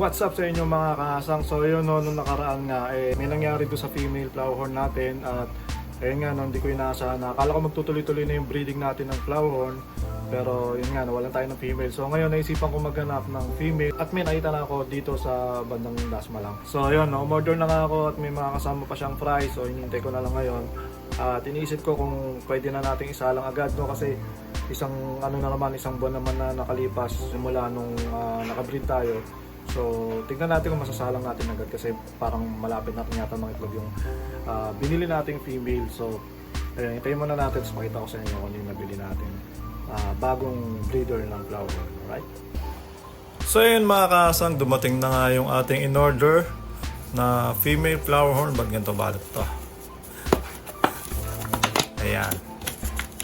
What's up sa inyo mga kasang? So yun no, nung nakaraan nga, eh, may nangyari doon sa female flowerhorn natin at ayun nga no, hindi ko inaasahan na. Akala ko magtutuloy-tuloy na yung breeding natin ng flowerhorn pero yun nga, nawalan tayo ng female. So ngayon naisipan ko maghanap ng female at may nakita na ako dito sa bandang Dasma lang. So ayun, no, umorder na nga ako at may mga kasama pa siyang fries so hinintay ko na lang ngayon. At iniisip ko kung pwede na nating isa lang agad no kasi isang ano na naman, isang buwan naman na nakalipas simula nung ah, nakabreed tayo. So, tignan natin kung masasalang natin agad kasi parang malapit natin yata mga itlog yung ah, binili nating female. So, ayun, hintayin muna natin tapos pakita ko sa inyo kung ano yung nabili natin. Ah, bagong breeder ng flower. Alright? So yun mga kasang, dumating na nga yung ating in-order na female flower horn. Ba't ganito balot to? Ayan.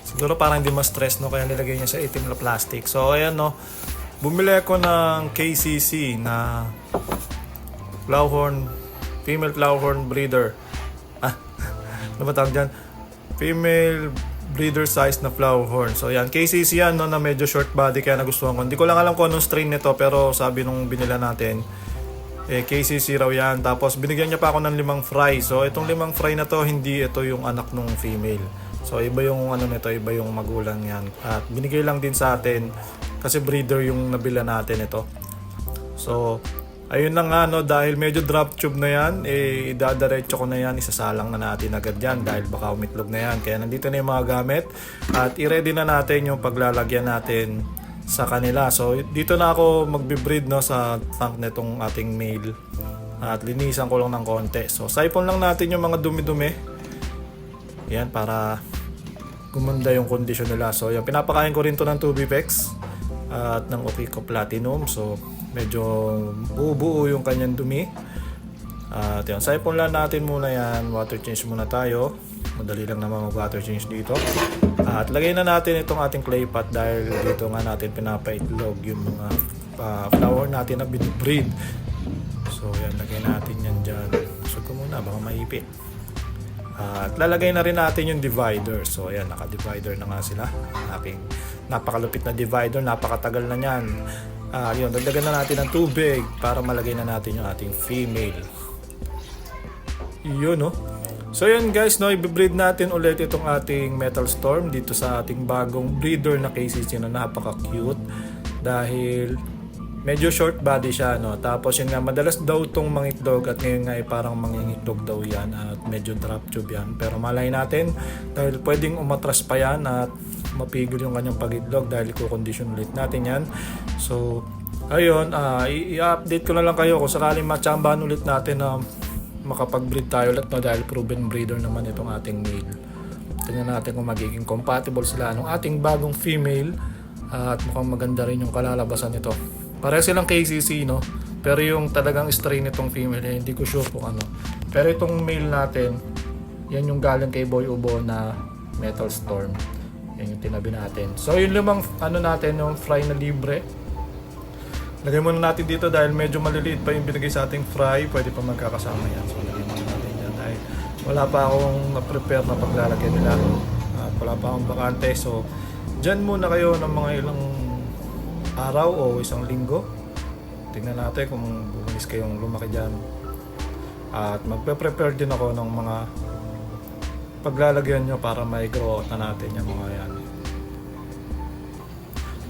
Siguro parang hindi ma-stress no, kaya nilagay niya sa itim na plastic. So ayan no, bumili ako ng KCC na flower horn, female flower horn breeder. Ah, ano ba tawag dyan? Female breeder size na flower horn. So yan, KCC yan no, na medyo short body kaya nagustuhan ko. Hindi ko lang alam kung anong strain nito pero sabi nung binila natin, eh, KCC raw yan. Tapos binigyan niya pa ako ng limang fry. So itong limang fry na to, hindi ito yung anak nung female. So iba yung ano nito, iba yung magulang yan. At binigay lang din sa atin kasi breeder yung nabila natin ito. So ayun na nga no, dahil medyo drop tube na yan, eh idadaretso ko na yan, isasalang na natin agad yan dahil baka umitlog na yan. Kaya nandito na yung mga gamit at i-ready na natin yung paglalagyan natin sa kanila. So dito na ako magbe-breed no sa tank nitong ating male. At linisan ko lang ng konti. So siphon lang natin yung mga dumi-dumi. Yan para gumanda yung kondisyon nila. So yan pinapakain ko rin to ng 2BPEX at ng Okiko Platinum. So medyo buo-buo yung kanyang dumi. At yan, siphon lang natin muna yan. Water change muna tayo. Madali lang naman mag-water change dito. At lagay na natin itong ating clay pot dahil dito nga natin pinapaitlog yung mga uh, flower natin na binibreed. So yan, lagay natin yan dyan. So ko muna, baka maipit. At lalagay na rin natin yung divider. So ayan, naka-divider na nga sila. Aking napakalupit na divider, napakatagal na niyan. Ah, yun, dagdagan na natin ng tubig para malagay na natin yung ating female. Yun, no? So yun guys, no, i-breed natin ulit itong ating Metal Storm dito sa ating bagong breeder na KCC na napaka-cute dahil medyo short body siya no. Tapos yun nga madalas daw tong mangitlog at ngayon nga ay parang mangingitlog daw yan at medyo drop tube yan. Pero malay natin dahil pwedeng umatras pa yan at mapigil yung kanyang pagitlog dahil i-condition ulit natin yan. So ayun, i- i-update ko na lang kayo kung sakaling matsambahan ulit natin na makapag-breed tayo ulit no dahil proven breeder naman itong ating male. Tingnan natin kung magiging compatible sila ng ating bagong female at mukhang maganda rin yung kalalabasan nito. Pareho silang KCC no pero yung talagang strain nitong female eh, hindi ko sure kung ano. Pero itong male natin yan yung galing kay Boy Ubo na Metal Storm. Yan yung tinabi natin. So yung limang ano natin yung fry na libre Lagay muna natin dito dahil medyo maliliit pa yung binigay sa ating fry. Pwede pa magkakasama yan. So lagay muna natin dyan dahil wala pa akong na-prepare na paglalagay nila. At wala pa akong bakante. So dyan muna kayo ng mga ilang araw o isang linggo. Tingnan natin kung bumilis kayong lumaki dyan. At magpe-prepare din ako ng mga paglalagyan nyo para na natin yung mga yan.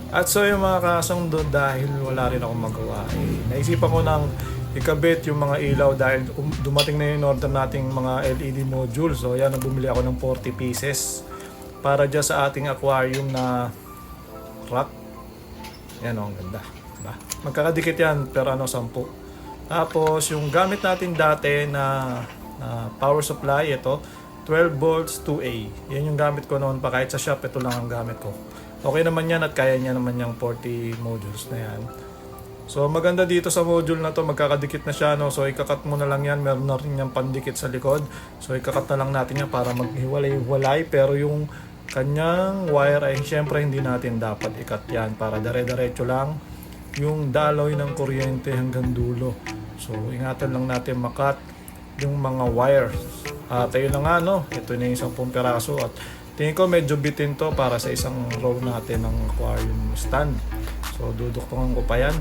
At so yung mga kasang doon dahil wala rin akong magawa, eh, naisipan ko nang ikabit yung mga ilaw dahil um- dumating na yung order nating mga LED modules. So yan, bumili ako ng 40 pieces para dyan sa ating aquarium na rack. Yan oh, ang ganda. Diba? Magkakadikit yan pero ano, 10. Tapos yung gamit natin dati na, na power supply, ito, 12 volts 2A. Yan yung gamit ko noon pa kahit sa shop, ito lang ang gamit ko. Okay naman yan at kaya niya naman yung 40 modules na yan. So maganda dito sa module na to, magkakadikit na siya. No? So ikakat mo na lang yan, meron na rin yung pandikit sa likod. So ikakat na lang natin yan para maghiwalay-walay. Pero yung kanyang wire ay syempre hindi natin dapat ikat yan para dare-diretso lang yung daloy ng kuryente hanggang dulo. So ingatan lang natin makat yung mga wires. At ayun na nga no, ito na yung isang peraso at tingin ko medyo bitin to para sa isang row natin ng aquarium stand. So duduktungan ko pa yan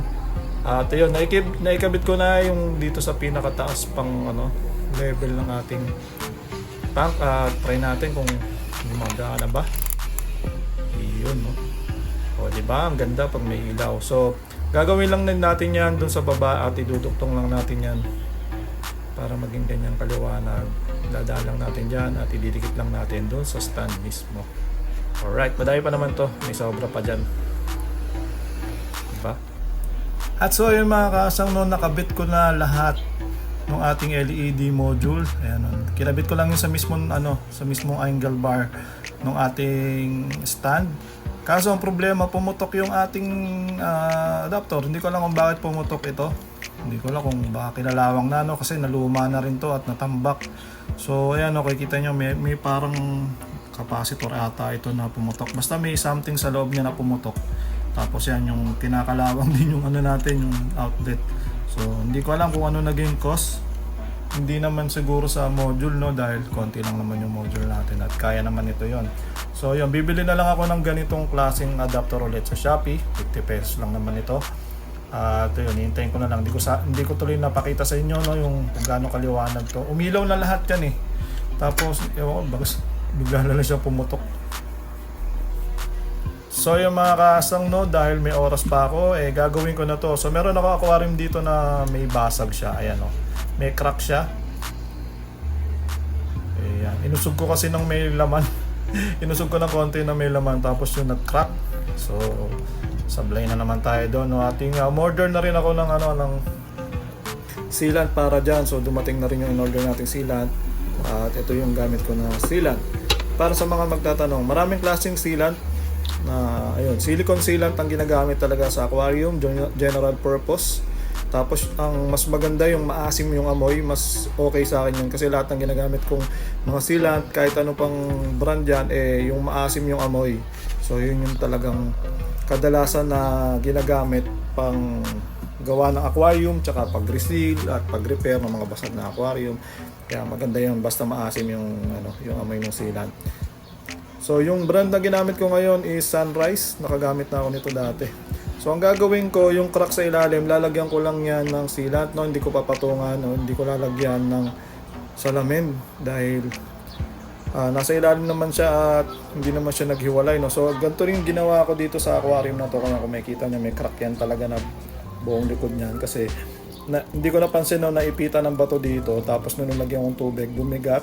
At yun, naikib, naikabit ko na yung dito sa pinakataas pang ano, level ng ating tank. At try natin kung gumagana ba. Yun, no? O, di ba? Ang ganda pag may ilaw. So, gagawin lang natin yan dun sa baba at iduduktong lang natin yan para maging ganyan kaliwanag. Dadaan lang natin dyan at ididikit lang natin dun sa stand mismo. Alright, madami pa naman to. May sobra pa dyan. Diba? At so yun mga kasang no, nakabit ko na lahat ng ating LED module. Ayan, no. kinabit ko lang yun sa mismong ano, sa mismong angle bar ng ating stand. Kaso ang problema, pumutok yung ating ah, adapter. Hindi ko alam kung bakit pumutok ito. Hindi ko alam kung baka kilalawang na no, kasi naluma na rin to at natambak. So ayan no, kita nyo may, may parang capacitor ata ito na pumutok. Basta may something sa loob niya na pumutok. Tapos yan yung kinakalawang din yung ano natin, yung outlet. So hindi ko alam kung ano naging cause. Hindi naman siguro sa module no dahil konti lang naman yung module natin at kaya naman ito yon. So yun, bibili na lang ako ng ganitong klaseng adapter ulit sa Shopee. 50 pesos lang naman ito. At yun, hintayin ko na lang. Hindi ko, sa, hindi ko tuloy napakita sa inyo no, yung kung gaano kaliwanag to. Umilaw na lahat yan eh. Tapos, ewan ko, bagas, bigla na lang siya pumutok. So yung mga kasang no, dahil may oras pa ako, eh gagawin ko na to. So meron ako aquarium dito na may basag siya. Ayan o. May crack siya. Ayan. Inusog ko kasi ng may laman. Inusog ko ng konti na may laman tapos yung nag-crack. So sablay na naman tayo doon. No? Ating uh, order na rin ako ng ano ng sealant para dyan. So dumating na rin yung in-order nating sealant. At ito yung gamit ko na sealant. Para sa mga magtatanong, maraming klaseng sealant na ayun, silicone sealant ang ginagamit talaga sa aquarium, gen- general purpose. Tapos ang mas maganda yung maasim yung amoy, mas okay sa akin yun kasi lahat ng ginagamit kong mga sealant, kahit ano pang brand yan, eh yung maasim yung amoy. So yun yung talagang kadalasan na ginagamit pang gawa ng aquarium, tsaka pag-reseal at pag-repair ng mga basag na aquarium. Kaya maganda yun, basta maasim yung, ano, yung amoy ng sealant. So yung brand na ginamit ko ngayon is Sunrise. Nakagamit na ako nito dati. So ang gagawin ko, yung crack sa ilalim, lalagyan ko lang yan ng sealant. No? Hindi ko papatungan, no? hindi ko lalagyan ng salamin dahil ah, nasa ilalim naman siya at hindi naman siya naghiwalay. No? So ganito rin ginawa ko dito sa aquarium na to. Kung makikita niya, may crack yan talaga na buong likod niyan. Kasi na, hindi ko napansin no, naipita ng bato dito. Tapos nung nilagyan kong tubig, bumigat.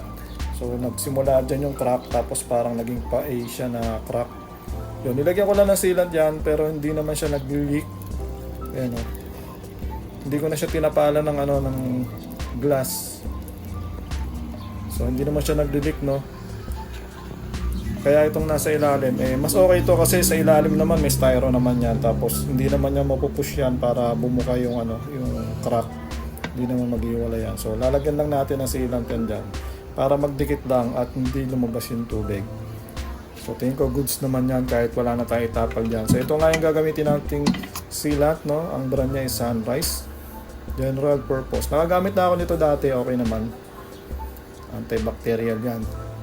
So nagsimula dyan yung crack tapos parang naging pa-A siya na crack. Yun, nilagyan ko lang ng sealant yan pero hindi naman siya nag-leak. Ayan o. Hindi ko na siya tinapala ng ano ng glass. So hindi naman siya nag-leak no. Kaya itong nasa ilalim, eh, mas okay ito kasi sa ilalim naman may styro naman yan. Tapos hindi naman niya mapupush yan para bumuka yung ano, yung crack. Hindi naman maghiwala yan. So lalagyan lang natin ng sealant yan dyan para magdikit lang at hindi lumabas yung tubig. So tingin ko goods naman yan kahit wala na tayo itapal dyan. So ito nga yung gagamitin nating sealant, no? Ang brand niya is Sunrise. General purpose. Nakagamit na ako nito dati, okay naman. Antibacterial yan.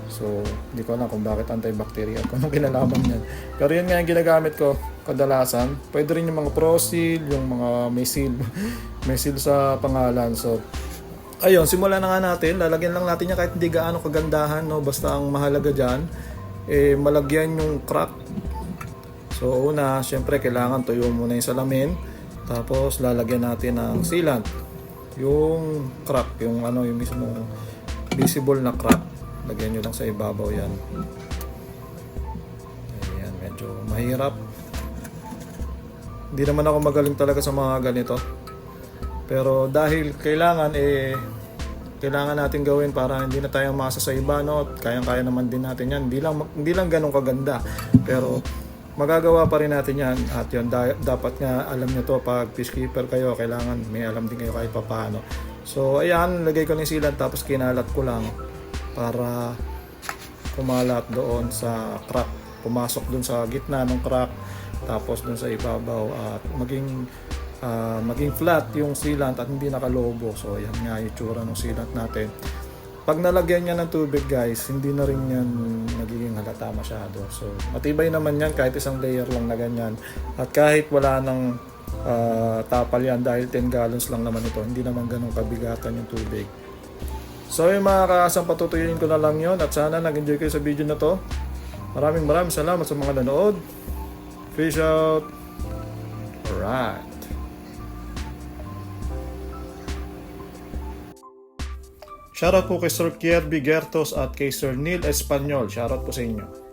So, hindi ko alam kung bakit antibacterial. Kung anong kinalaman yan. Pero yun nga yung ginagamit ko kadalasan. Pwede rin yung mga pro-seal, yung mga may seal. may seal sa pangalan. So, ayun, simulan na nga natin. Lalagyan lang natin yan kahit hindi gaano kagandahan. No? Basta ang mahalaga dyan, eh, malagyan yung crack. So, una, syempre, kailangan tuyo muna yung salamin. Tapos, lalagyan natin ng sealant. Yung crack, yung ano, yung mismo visible na crack. Lagyan nyo lang sa ibabaw yan. Ayan, medyo mahirap. Hindi naman ako magaling talaga sa mga ganito. Pero dahil kailangan eh kailangan natin gawin para hindi na tayo masa sa iba no kayang-kaya naman din natin yan hindi lang hindi lang ganun kaganda pero magagawa pa rin natin yan at yun da- dapat nga alam nyo to pag peacekeeper kayo kailangan may alam din kayo kahit paano so ayan lagay ko ng sealant tapos kinalat ko lang para kumalat doon sa crack pumasok doon sa gitna ng crack tapos doon sa ibabaw at maging ah, maging flat yung sealant at hindi nakalobo so yan nga yung tsura ng sealant natin pag nalagyan niya ng tubig guys hindi na rin yan nagiging halata masyado so matibay naman yan kahit isang layer lang na ganyan at kahit wala ng ah, tapal yan dahil 10 gallons lang naman ito. Hindi naman ganun kabigatan yung tubig. So yung mga kaasang patutuyuin ko na lang yon at sana nag-enjoy kayo sa video na to. Maraming maraming salamat sa mga nanood. Fish out. Alright. Shoutout po kay Sir Kierby Gertos at kay Sir Neil Espanyol. Shoutout po sa inyo.